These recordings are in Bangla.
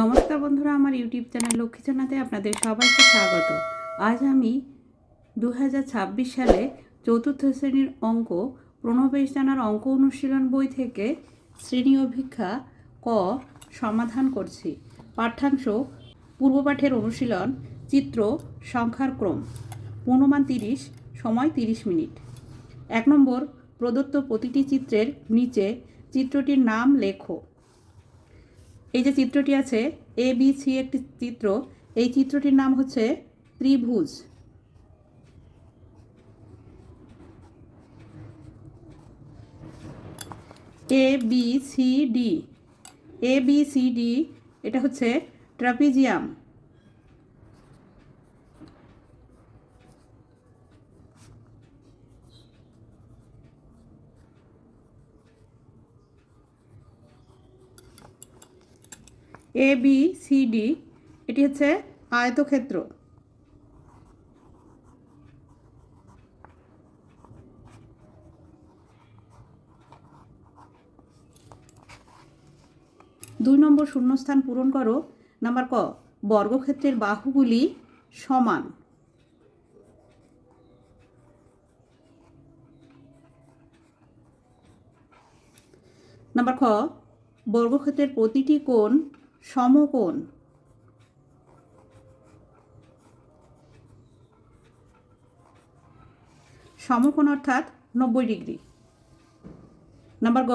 নমস্কার বন্ধুরা, আমার ইউটিউব চ্যানেল লক্ষ্মী লক্ষ্মীচানাতে আপনাদের সবাইকে স্বাগত। আজ আমি দু হাজার ছাব্বিশ সালে চতুর্থ শ্রেণির অঙ্ক, প্রণবেশ জানার অঙ্ক অনুশীলন বই থেকে শ্রেণি অভিক্ষা ক সমাধান করছি। পাঠ্যাংশ পূর্বপাঠের অনুশীলন, চিত্র, সংখ্যার ক্রম। পূর্ণমান তিরিশ, সময় তিরিশ মিনিট। এক নম্বর, প্রদত্ত প্রতিটি চিত্রের নিচে চিত্রটির নাম লেখো। এই যে চিত্রটি আছে এ বি সি একটি চিত্র, এই চিত্রটির নাম হচ্ছে ত্রিভুজ। A B C D A B C D এটা হচ্ছে trapezium. A B C D এটি হচ্ছে আয়তক্ষেত্র। দুই নম্বর শূন্যস্থান পূরণ করো। নাম্বার ক, বর্গক্ষেত্রের বাহুগুলি সমান। নাম্বার খ, বর্গক্ষেত্রের প্রতিটি কোণ সমকোণ। সমকোণ অর্থাৎ নব্বই ডিগ্রি। নাম্বার গ,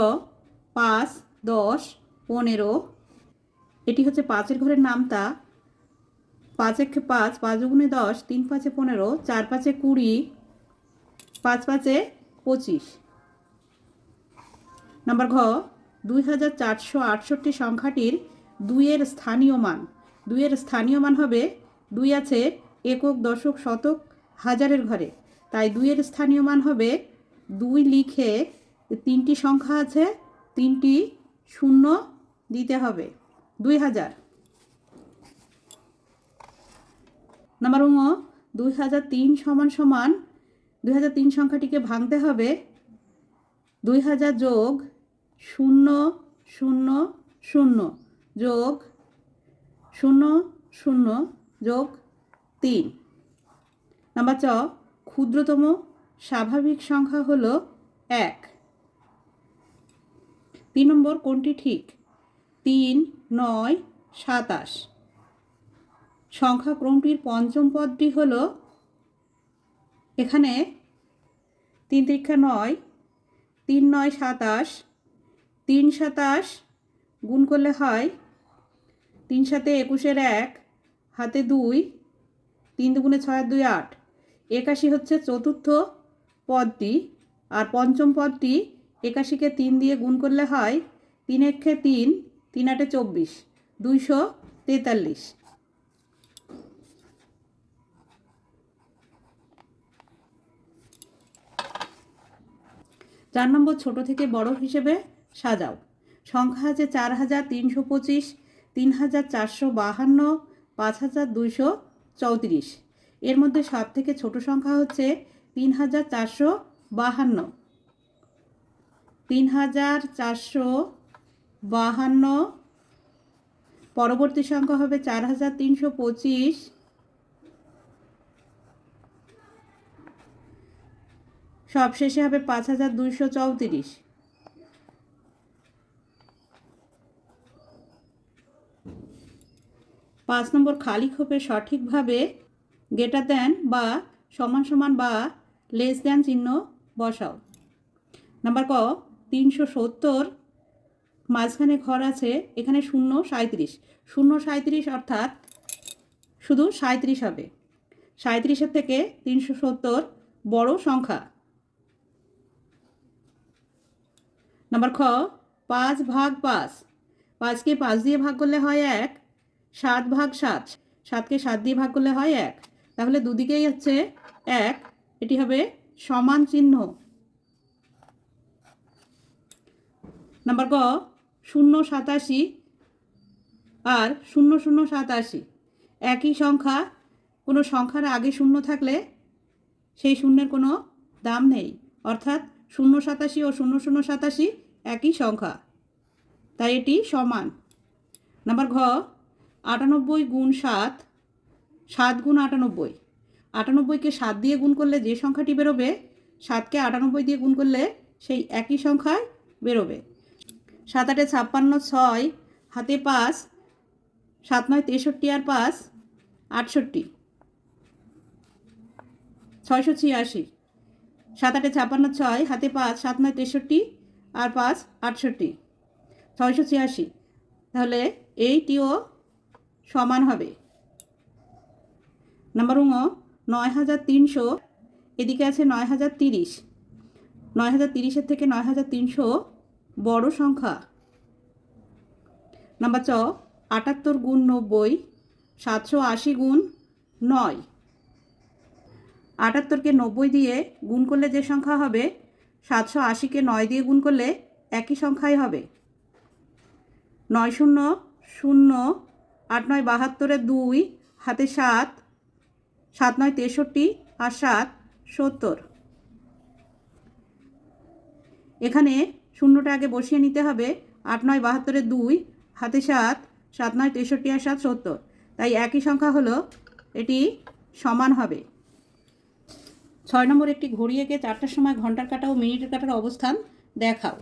পাঁচ, দশ, পনেরো। এটি হচ্ছে পাঁচের ঘরের নামতা। পাঁচ একে পাঁচ পাঁচ গুণে দশ, তিন পাঁচে পনেরো, চার পাঁচে কুড়ি, পাঁচ পাঁচে পঁচিশ। নাম্বার ঘ, দুই হাজার চারশো আটষট্টি সংখ্যাটির দুইয়ের স্থানীয় মান। দুইয়ের স্থানীয় মান হবে, দুই আছে একক, দশক, শতক, হাজারের ঘরে। তাই দুইয়ের স্থানীয় মান হবে, দুই লিখে তিনটি সংখ্যা আছে, তিনটি শূন্য দিতে হবে। দুই হাজার। নাম্বার দুই হাজার তিন সমান সমান, দুই হাজার তিন সংখ্যাটিকে ভাঙতে হবে, দুই হাজার যোগ শূন্য শূন্য শূন্য। যোগ শূন্য শূন্য যোগ তিন। নাম্বার চ, ক্ষুদ্রতম স্বাভাবিক সংখ্যা হলো এক। তিন নম্বর, কোনটি ঠিক? তিন, নয়, সাতাশ। সংখ্যাক্রমটির পঞ্চম পদটি হল এখানে তিন তিরিক্ষা নয়, তিন নয় সাতাশ, তিন সাতাশ গুণ করলে হয় তিন সাথে একুশের এক, হাতে দুই, তিন দুগুণে ছয় দুই আট। একাশি হচ্ছে চতুর্থ পদটি, আর পঞ্চম পদটি একাশিকে তিন দিয়ে গুণ করলে হয় তিন একে তিন তিন আটে চব্বিশ, দুইশো তেতাল্লিশ। চার নম্বর ছোট থেকে বড় হিসেবে সাজাও। সংখ্যা আছে চার হাজার তিনশো পঁচিশ তিন হাজার চারশো বাহান্ন পাঁচ হাজার দুইশো চৌত্রিশ। এর মধ্যে সব থেকে ছোট সংখ্যা হচ্ছে তিন হাজার চারশো বাহান্ন। তিন হাজার চারশো বাহান্ন, পরবর্তী সংখ্যা হবে চার হাজার তিনশো পঁচিশ। সব শেষে হবে পাঁচ হাজার দুইশো চৌত্রিশ। পাঁচ নম্বর খালি খোপে সঠিকভাবে গেটার দেন বা সমান সমান বা লেস দেন চিহ্ন বসাও। নাম্বার ক, তিনশো সত্তর মাঝখানে ঘর আছে, এখানে শূন্য সাঁত্রিশ শূন্য সাঁত্রিশ অর্থাৎ শুধু সাঁত্রিশ হবে। সাঁত্রিশের থেকে তিনশো সত্তর বড় সংখ্যা। নাম্বার খ, পাঁচ ভাগ পাঁচ। পাঁচকে পাঁচ দিয়ে ভাগ করলে হয় এক। সাত ভাগ সাত। সাতকে সাত দিয়ে ভাগ করলে হয় এক। তাহলে দুদিকেই হচ্ছে এক। এটি হবে সমান চিহ্ন। নাম্বার ক, শূন্য সাতাশি আর শূন্য শূন্য সাতাশি। একই সংখ্যা, কোনো সংখ্যার আগে শূন্য থাকলে সেই শূন্যের কোনো দাম নেই। অর্থাৎ শূন্য সাতাশি ও শূন্য শূন্য সাতাশি একই সংখ্যা। তাই এটি সমান। নাম্বার ঘ আটানব্বই গুণ সাত সাত গুণ আটানব্বই। আটানব্বইকে সাত দিয়ে গুণ করলে যে সংখ্যাটি বেরোবে সাতকে আটানব্বই দিয়ে গুণ করলে সেই একই সংখ্যায় বেরোবে। সাত আটে ছাপ্পান্ন ছয়, হাতে পাঁচ, সাত নয় তেষট্টি আর পাঁচ, আটষট্টি। ছয়শো ছিয়াশি। সাত আটে ছাপ্পান্ন ছয়, হাতে পাঁচ, সাত নয় তেষট্টি আর পাঁচ, আটষট্টি। ছয়শো ছিয়াশি। তাহলে এইটিও সমান হবে। নাম্বার উঙ নয় হাজার তিনশো, এদিকে আছে নয় হাজার তিরিশ। নয় হাজার তিরিশের থেকে নয় হাজার তিনশো বড় সংখ্যা। নাম্বার চ আটাত্তর গুণ নব্বই, সাতশো আশি গুণ নয়। আটাত্তরকে নব্বই দিয়ে গুণ করলে যে সংখ্যা হবে, সাতশো আশিকে নয় দিয়ে গুণ করলে একই সংখ্যাই হবে। নয় শূন্য শূন্য আট নয় বাহাত্তরের দুই, হাতে সাত সাত নয় তেষট্টি আর সাত সত্তর। এখানে শূন্যটা আগে বসিয়ে নিতে হবে। আট নয় বাহাত্তরের দুই, হাতে সাত সাত নয় তেষট্টি আর সাত সত্তর। তাই একই সংখ্যা হলো, এটি সমান হবে। ছয় নম্বর একটি ঘড়ি এঁকে চারটার সময় ঘণ্টার কাটা ও মিনিটের কাটার অবস্থান দেখাও।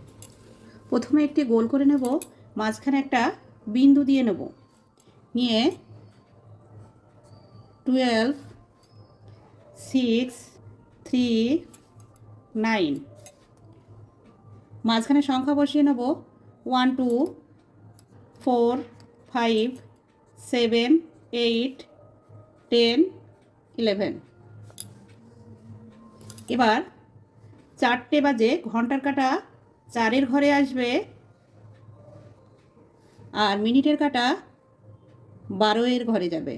প্রথমে একটি গোল করে নেব, মাঝখানে একটা বিন্দু দিয়ে নেব। নিয়ে টুয়েলভ সিক্স থ্রি নাইন মাঝখানে সংখ্যা বসিয়ে নেব। One two four five seven eight ten eleven এবার চারটে বাজে, ঘণ্টার কাটা চারের ঘরে আসবে। আর মিনিটের কাটা বারো এর ঘরে যাবে।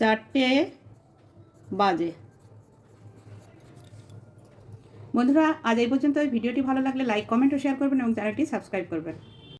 চারটে বাজে। বন্ধুরা, আজ এই পর্যন্ত ভিডিওটি ভালো লাগলে লাইক কমেন্ট ও শেয়ার করবেন এবং চ্যানেলটি সাবস্ক্রাইব করবেন।